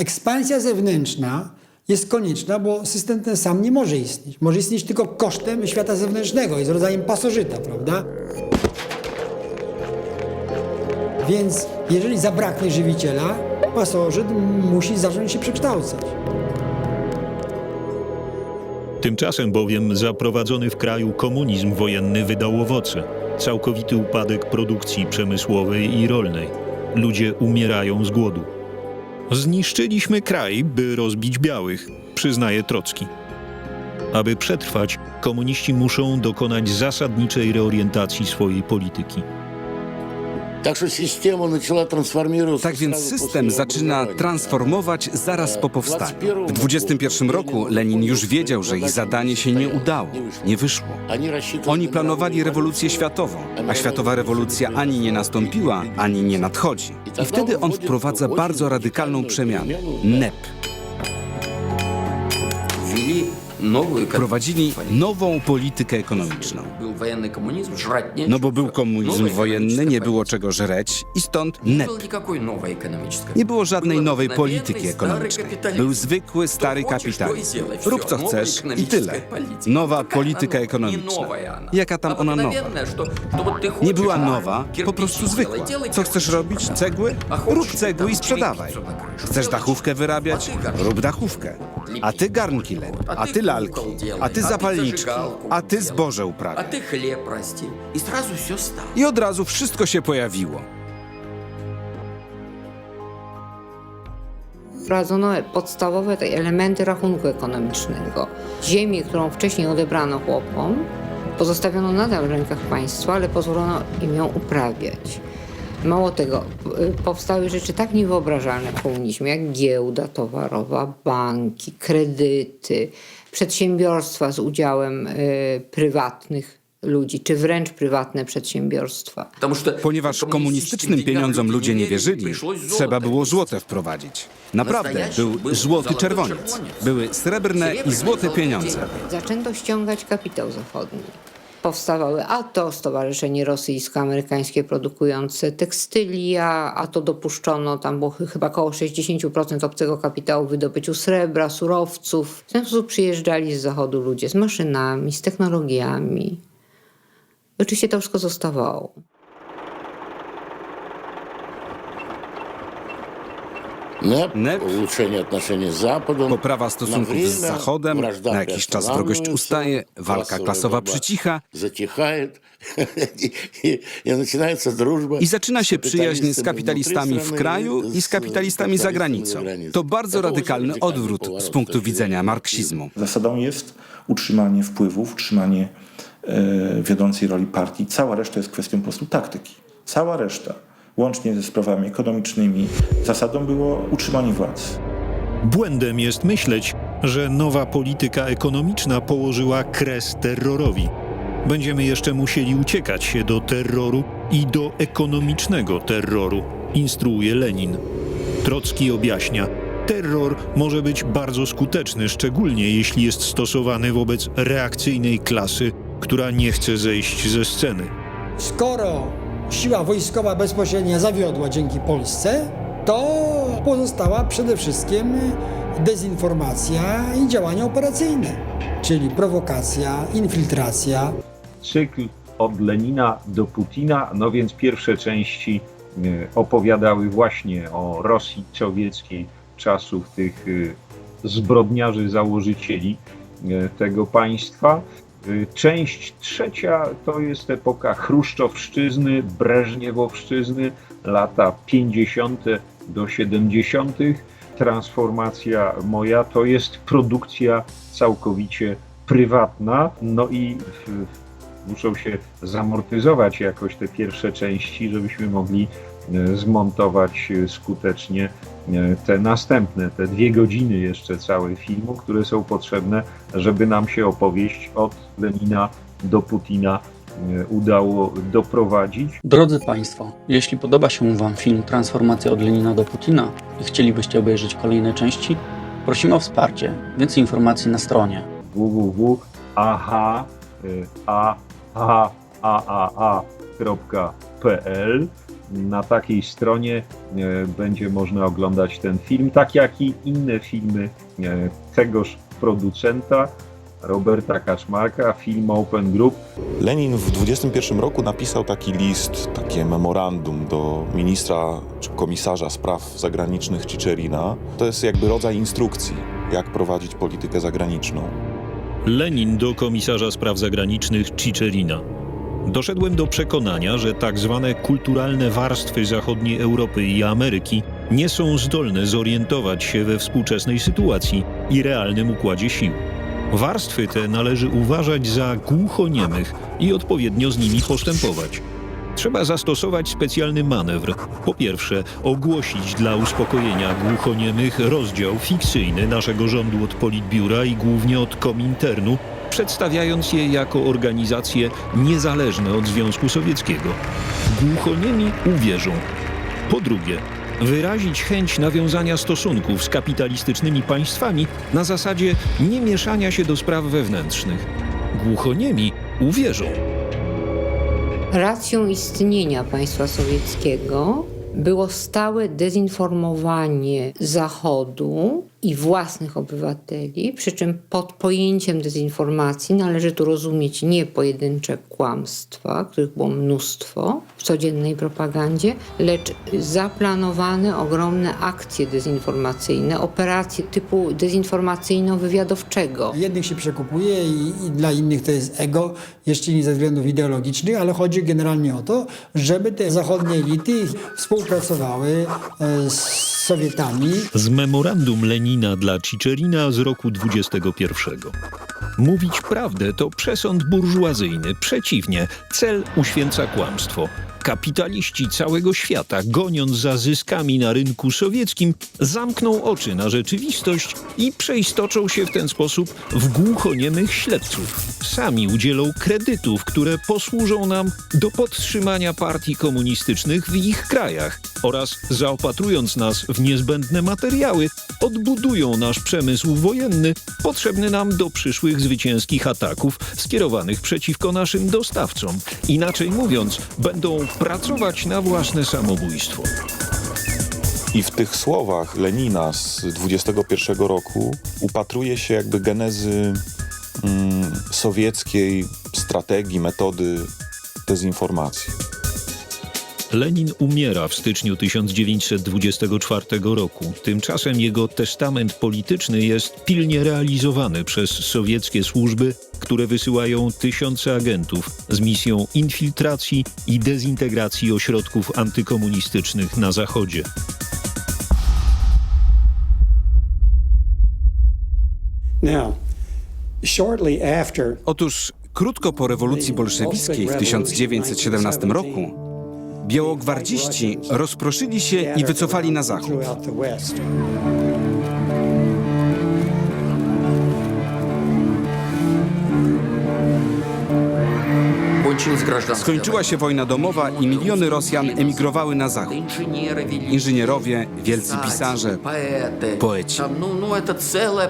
ekspansja zewnętrzna jest konieczna, bo system ten sam nie może istnieć. Może istnieć tylko kosztem świata zewnętrznego, jest rodzajem pasożyta, prawda? Więc jeżeli zabraknie żywiciela, pasożyt musi zacząć się przekształcać. Tymczasem bowiem zaprowadzony w kraju komunizm wojenny wydał owoce. Całkowity upadek produkcji przemysłowej i rolnej. Ludzie umierają z głodu. Zniszczyliśmy kraj, by rozbić białych, przyznaje Trocki. Aby przetrwać, komuniści muszą dokonać zasadniczej reorientacji swojej polityki. Tak więc system zaczyna transformować zaraz po powstaniu. W 21 roku Lenin już wiedział, że ich zadanie się nie udało, nie wyszło. Oni planowali rewolucję światową, a światowa rewolucja ani nie nastąpiła, ani nie nadchodzi. I wtedy on wprowadza bardzo radykalną przemianę NEP prowadzili nową politykę ekonomiczną. No bo był komunizm wojenny, nie było czego żreć i stąd NEP. Nie było żadnej nowej polityki ekonomicznej. Był zwykły, stary kapitalizm. Rób co chcesz i tyle. Nowa polityka ekonomiczna. Jaka tam ona nowa? Nie była nowa, po prostu zwykła. Co chcesz robić? Cegły? Rób cegły i sprzedawaj. Chcesz dachówkę wyrabiać? Rób dachówkę a ty garnki lep, a ty lalki, a ty zapalniczki, a ty zboże uprawiaj. I od razu wszystko się pojawiło. wprowadzono podstawowe te elementy rachunku ekonomicznego. Ziemię, którą wcześniej odebrano chłopom, pozostawiono nadal w rękach państwa, ale pozwolono im ją uprawiać. Mało tego, y, powstały rzeczy tak niewyobrażalne w komunizmie, jak giełda towarowa, banki, kredyty, przedsiębiorstwa z udziałem y, prywatnych ludzi, czy wręcz prywatne przedsiębiorstwa. Ponieważ komunistycznym pieniądzom ludzie nie wierzyli, trzeba było złote wprowadzić. Naprawdę, był złoty czerwoniec. Były srebrne i złote pieniądze. Zaczęto ściągać kapitał zachodni. Powstawały a to Stowarzyszenie Rosyjsko-Amerykańskie produkujące tekstylia, a to dopuszczono, tam było ch- chyba około 60% obcego kapitału w wydobyciu srebra, surowców. W ten sposób przyjeżdżali z zachodu ludzie z maszynami, z technologiami. Oczywiście to wszystko zostawało. НЭП, НЭП, улучшение отношений с Западом, Poprawa на stosunków время z Zachodem, вражда na jakiś czas wrogość приостанавливается, ustaje, walka классовая klasowa борьба przycicha затихает, и, и- и начинается дружба i zaczyna się z przyjaźń z kapitalistami kapitalistami внутри w страны kraju i z kapitalistami za granicą. granicą. To bardzo To był radykalny radykalny odwrót powarót z punktu też widzenia widzenia marksizmu. Zasadą jest utrzymanie wpływów, utrzymanie e, wiodącej roli partii. Cała reszta jest kwestią po prostu taktyki. Cała reszta, łącznie ze sprawami ekonomicznymi, zasadą było utrzymanie władzy. Błędem jest myśleć, że nowa polityka ekonomiczna położyła kres terrorowi. Będziemy jeszcze musieli uciekać się do terroru i do ekonomicznego terroru, instruuje Lenin. Trocki objaśnia, terror może być bardzo skuteczny, szczególnie jeśli jest stosowany wobec reakcyjnej klasy, która nie chce zejść ze sceny. Skoro siła wojskowa bezpośrednia zawiodła dzięki Polsce, to pozostała przede wszystkim dezinformacja i działania operacyjne, czyli prowokacja, infiltracja, cykl od Lenina do Putina, no więc pierwsze części e, opowiadały właśnie o Rosji sowieckiej czasów tych e, zbrodniarzy, założycieli e, tego państwa. E, Część trzecia to jest epoka chruszczowszczyzny, breżniewowszczyzny, lata 50. do 70. Transformacja moja to jest produkcja całkowicie prywatna, no i muszą się zamortyzować jakoś te pierwsze części, żebyśmy mogli zmontować e, skutecznie e, te następne, te dwie godziny jeszcze całe filmu, które są potrzebne, żeby nam się opowieść od Lenina do Putina e, udało doprowadzić. Drodzy Państwo, jeśli podoba się Wam film Transformacja od Lenina do Putina i chcielibyście obejrzeć kolejne części, prosimy o wsparcie. Więcej informacji na stronie www.aha.pl na takiej stronie e, będzie można oglądać ten film, tak jak i inne filmy e, tegoż producenta, Roberta Kaczmarka, film Open Group. Lenin w 21 roku napisał taki list, takie memorandum do ministra czy komisarza spraw zagranicznych Cicerina. To jest jakby rodzaj instrukcji, jak prowadzić politykę zagraniczną. Lenin do komisarza spraw zagranicznych Cicerina. Doszedłem do przekonania, że tak zwane kulturalne warstwy zachodniej Europy i Ameryki nie są zdolne zorientować się we współczesnej sytuacji i realnym układzie sił. Warstwy te należy uważać za głuchoniemych i odpowiednio z nimi postępować. Trzeba zastosować specjalny manewr. Po pierwsze, ogłosić dla uspokojenia głuchoniemych rozdział fikcyjny naszego rządu od Politbiura i głównie od Kominternu, przedstawiając je jako organizacje niezależne od Związku Sowieckiego. Głuchoniemi uwierzą. Po drugie, wyrazić chęć nawiązania stosunków z kapitalistycznymi państwami na zasadzie nie mieszania się do spraw wewnętrznych. Głuchoniemi uwierzą. Racją istnienia państwa sowieckiego było stałe dezinformowanie Zachodu i własnych obywateli, przy czym pod pojęciem dezinformacji należy tu rozumieć nie pojedyncze kłamstwa, których było mnóstwo w codziennej propagandzie, lecz zaplanowane ogromne akcje dezinformacyjne, operacje typu dezinformacyjno-wywiadowczego. Jednych się przekupuje i, i dla innych to jest ego, jeszcze nie ze względów ideologicznych, ale chodzi generalnie o to, żeby te zachodnie elity współpracowały e, z Sowietami. Z memorandum Lenina dla Cicerina z roku 21. Mówić prawdę to przesąd burżuazyjny. Przeciwnie, cel uświęca kłamstwo. Kapitaliści całego świata, goniąc za zyskami na rynku sowieckim, zamkną oczy na rzeczywistość i przeistoczą się w ten sposób w głuchoniemych śledców. Sami udzielą kredytów, które posłużą nam do podtrzymania partii komunistycznych w ich krajach oraz zaopatrując nas w niezbędne materiały, odbudują nasz przemysł wojenny potrzebny nam do przyszłych zwycięskich ataków skierowanych przeciwko naszym dostawcom. Inaczej mówiąc, będą pracować na własne samobójstwo. I w tych słowach Lenina z 21 roku upatruje się jakby genezy mm, sowieckiej strategii, metody dezinformacji. Lenin umiera w styczniu 1924 roku. Tymczasem jego testament polityczny jest pilnie realizowany przez sowieckie służby, które wysyłają tysiące agentów z misją infiltracji i dezintegracji ośrodków antykomunistycznych na Zachodzie. Now, shortly after Otóż krótko po rewolucji bolszewickiej w 1917 roku białogwardziści rozproszyli się i wycofali na zachód. Skończyła się wojna domowa i miliony Rosjan emigrowały na zachód. Inżynierowie, wielcy pisarze, poeci.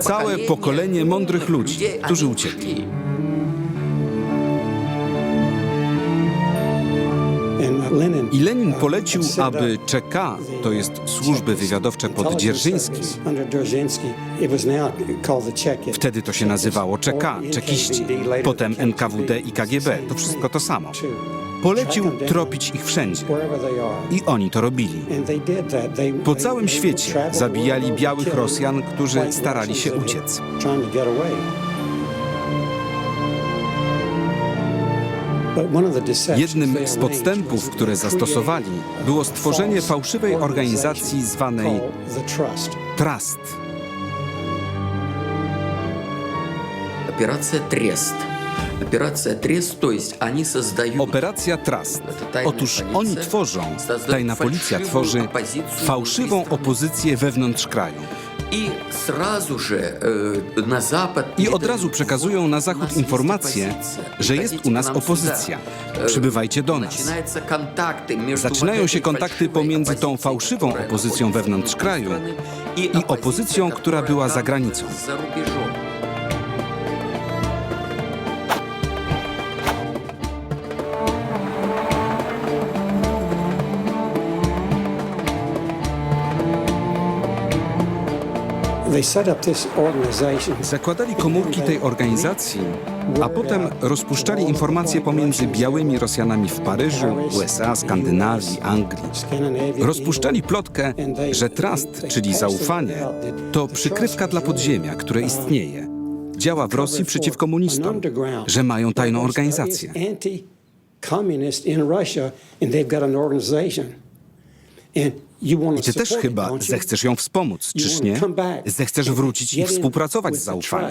Całe pokolenie mądrych ludzi, którzy uciekli. I Lenin polecił, aby ČK, to jest służby wywiadowcze pod Dzierżyńskim, wtedy to się nazywało ČK, czekiści, potem NKWD i KGB, to wszystko to samo. Polecił tropić ich wszędzie. I oni to robili. Po całym świecie zabijali białych Rosjan, którzy starali się uciec. Jednym they z arranged podstępów, was które to zastosowali, create było a stworzenie false fałszywej organizacji organization zwanej called the Trust. Trust. Операция Трест. Операция Трест, то есть они создают... Operacja Trust. Otóż oni tworzą, tajna policja tworzy fałszywą opozycję wewnątrz kraju. i же na i od razu przekazują na zachód informację, że jest u nas opozycja. Przybywajcie do nas. Zaczynają się kontakty pomiędzy tą fałszywą opozycją wewnątrz kraju i opozycją, która była za granicą. Zakładali komórki tej organizacji, a potem rozpuszczali informacje pomiędzy białymi Rosjanami w Paryżu, USA, Skandynawii, Anglii. Rozpuszczali plotkę, że trust, czyli zaufanie, to przykrywka dla podziemia, które istnieje. Działa w Rosji przeciw komunistom, że mają tajną organizację. Anti-communist in Russia, and they've got an organization. And you want I ty też chyba zechcesz ją wspomóc, czyż nie? Zechcesz wrócić i współpracować z zaufaniem.